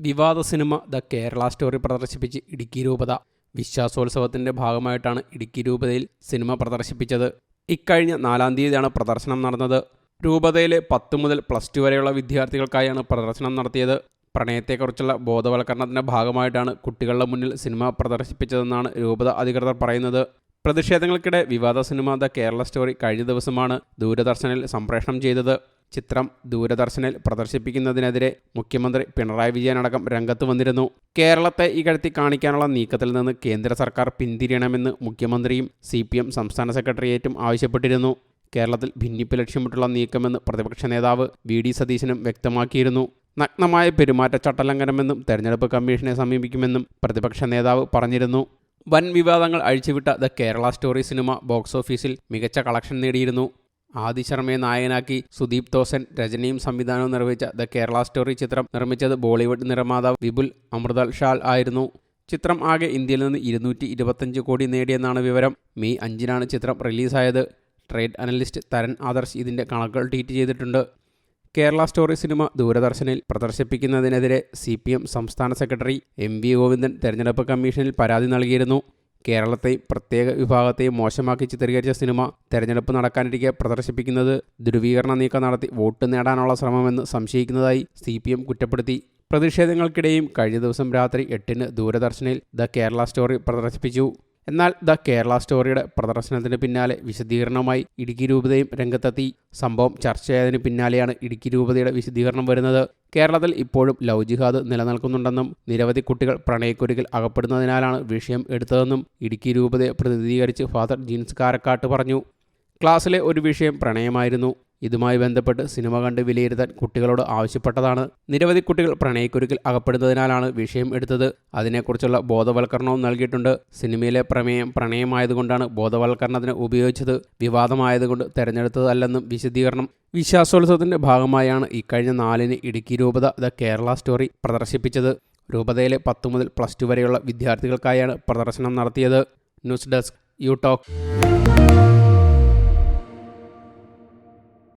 വിവാദ സിനിമ the Kerala story പ്രദർശിപ്പിച്ച് ഇടുക്കി രൂപത. വിശ്വാസോത്സവത്തിന്റെ ഭാഗമായിട്ടാണ് ഇടുക്കി രൂപതയിൽ സിനിമ പ്രദർശിപ്പിച്ചത്. ഇക്കഴിഞ്ഞ നാലാം തീയതിയാണ് പ്രദർശനം നടന്നത്. രൂപതയിലെ പത്ത് മുതൽ പ്ലസ് ടു വരെയുള്ള വിദ്യാർത്ഥികൾക്കായാണ് പ്രദർശനം നടത്തിയത്. പ്രണയത്തെക്കുറിച്ചുള്ള ബോധവൽക്കരണത്തിന്റെ ഭാഗമായിട്ടാണ് കുട്ടികളുടെ മുന്നിൽ സിനിമ പ്രദർശിപ്പിച്ചതെന്നാണ് രൂപത അധികൃതർ പറയുന്നത്. പ്രതിഷേധങ്ങൾക്കിടെ വിവാദ സിനിമ ദ കേരള സ്റ്റോറി കഴിഞ്ഞ ദിവസമാണ് ദൂരദർശനിൽ സംപ്രേഷണം ചെയ്തത്. ചിത്രം ദൂരദർശനിൽ പ്രദർശിപ്പിക്കുന്നതിനെതിരെ മുഖ്യമന്ത്രി പിണറായി വിജയനടക്കം രംഗത്ത് വന്നിരുന്നു. കേരളത്തെ ഇകഴ്ത്തി കാണിക്കാനുള്ള നീക്കത്തിൽ നിന്ന് കേന്ദ്ര സർക്കാർ പിന്തിരിയണമെന്ന് മുഖ്യമന്ത്രിയും സി സംസ്ഥാന സെക്രട്ടേറിയറ്റും ആവശ്യപ്പെട്ടിരുന്നു. കേരളത്തിൽ ഭിന്നിപ്പ് ലക്ഷ്യമിട്ടുള്ള നീക്കമെന്ന് പ്രതിപക്ഷ നേതാവ് വി ഡി സതീശനും വ്യക്തമാക്കിയിരുന്നു. നഗ്നമായ പെരുമാറ്റച്ചട്ടലംഘനമെന്നും തെരഞ്ഞെടുപ്പ് കമ്മീഷനെ സമീപിക്കുമെന്നും പ്രതിപക്ഷ നേതാവ് പറഞ്ഞിരുന്നു. വൻ വിവാദങ്ങൾ അഴിച്ചുവിട്ട the Kerala story cinema box ഓഫീസിൽ മികച്ച കളക്ഷൻ നേടിയിരുന്നു. ആദി ശർമ്മയെ നായകനാക്കി സുദീപ് തോസൻ രചനയും സംവിധാനവും നിർവഹിച്ച ദ കേരള സ്റ്റോറി ചിത്രം നിർമ്മിച്ചത് ബോളിവുഡ് നിർമ്മാതാവ് വിപുൽ അമൃതൽ ഷാൽ ആയിരുന്നു. ചിത്രം ആകെ ഇന്ത്യയിൽ നിന്ന് ഇരുന്നൂറ്റി ഇരുപത്തഞ്ച് കോടി നേടിയെന്നാണ് വിവരം. മെയ് അഞ്ചിനാണ് ചിത്രം റിലീസായത്. ട്രേഡ് അനലിസ്റ്റ് തരൺ ആദർശ് ഇതിന്റെ കണക്കുകൾ ട്വീറ്റ് ചെയ്തിട്ടുണ്ട്. കേരള സ്റ്റോറി സിനിമ ദൂരദർശനിൽ പ്രദർശിപ്പിക്കുന്നതിനെതിരെ സി പി എം സംസ്ഥാന സെക്രട്ടറി എം വി ഗോവിന്ദൻ തെരഞ്ഞെടുപ്പ് കമ്മീഷനിൽ പരാതി നൽകിയിരുന്നു. കേരളത്തെയും പ്രത്യേക വിഭാഗത്തെയും മോശമാക്കി ചിത്രീകരിച്ച സിനിമ തെരഞ്ഞെടുപ്പ് നടക്കാനിരിക്കെ പ്രദർശിപ്പിക്കുന്നത് ധ്രുവീകരണ നീക്കം നടത്തി വോട്ട് നേടാനുള്ള ശ്രമമെന്ന് സംശയിക്കുന്നതായി സി കുറ്റപ്പെടുത്തി. പ്രതിഷേധങ്ങൾക്കിടെയും കഴിഞ്ഞ ദിവസം രാത്രി എട്ടിന് ദൂരദർശനിൽ ദ കേരള സ്റ്റോറി പ്രദർശിപ്പിച്ചു. എന്നാൽ ദ കേരള സ്റ്റോറിയുടെ പ്രദർശനത്തിന് പിന്നാലെ വിശദീകരണവുമായി ഇടുക്കി രൂപതയും രംഗത്തെത്തി. സംഭവം ചർച്ചയായതിനു പിന്നാലെയാണ് ഇടുക്കി രൂപതയുടെ വിശദീകരണം വരുന്നത്. കേരളത്തിൽ ഇപ്പോഴും ലവ് ജിഹാദ് നിലനിൽക്കുന്നുണ്ടെന്നും നിരവധി കുട്ടികൾ പ്രണയക്കുരുകിൽ അകപ്പെടുന്നതിനാലാണ് വിഷയം എടുത്തതെന്നും ഇടുക്കി രൂപതയെ പ്രതിനിധീകരിച്ച് ഫാദർ ജീൻസ് കാരക്കാട്ട് പറഞ്ഞു. ക്ലാസ്സിലെ ഒരു വിഷയം പ്രണയമായിരുന്നു. ഇതുമായി ബന്ധപ്പെട്ട് സിനിമ കണ്ട് വിലയിരുത്താൻ കുട്ടികളോട് ആവശ്യപ്പെട്ടതാണ്. നിരവധി കുട്ടികൾ പ്രണയക്കുരുക്കിൽ അകപ്പെടുന്നതിനാലാണ് വിഷയം എടുത്തത്. അതിനെക്കുറിച്ചുള്ള ബോധവൽക്കരണവും നൽകിയിട്ടുണ്ട്. സിനിമയിലെ പ്രമേയം പ്രണയമായതുകൊണ്ടാണ് ബോധവൽക്കരണത്തിന് ഉപയോഗിച്ചത്. വിവാദമായതുകൊണ്ട് തെരഞ്ഞെടുത്തതല്ലെന്നും വിശദീകരണം. വിശ്വാസോത്സവത്തിന്റെ ഭാഗമായാണ് ഇക്കഴിഞ്ഞ നാലിന് ഇടുക്കി രൂപത ദ കേരള സ്റ്റോറി പ്രദർശിപ്പിച്ചത്. രൂപതയിലെ പത്ത് മുതൽ പ്ലസ് ടു വരെയുള്ള വിദ്യാർത്ഥികൾക്കായാണ് പ്രദർശനം നടത്തിയത്. News desk you talk.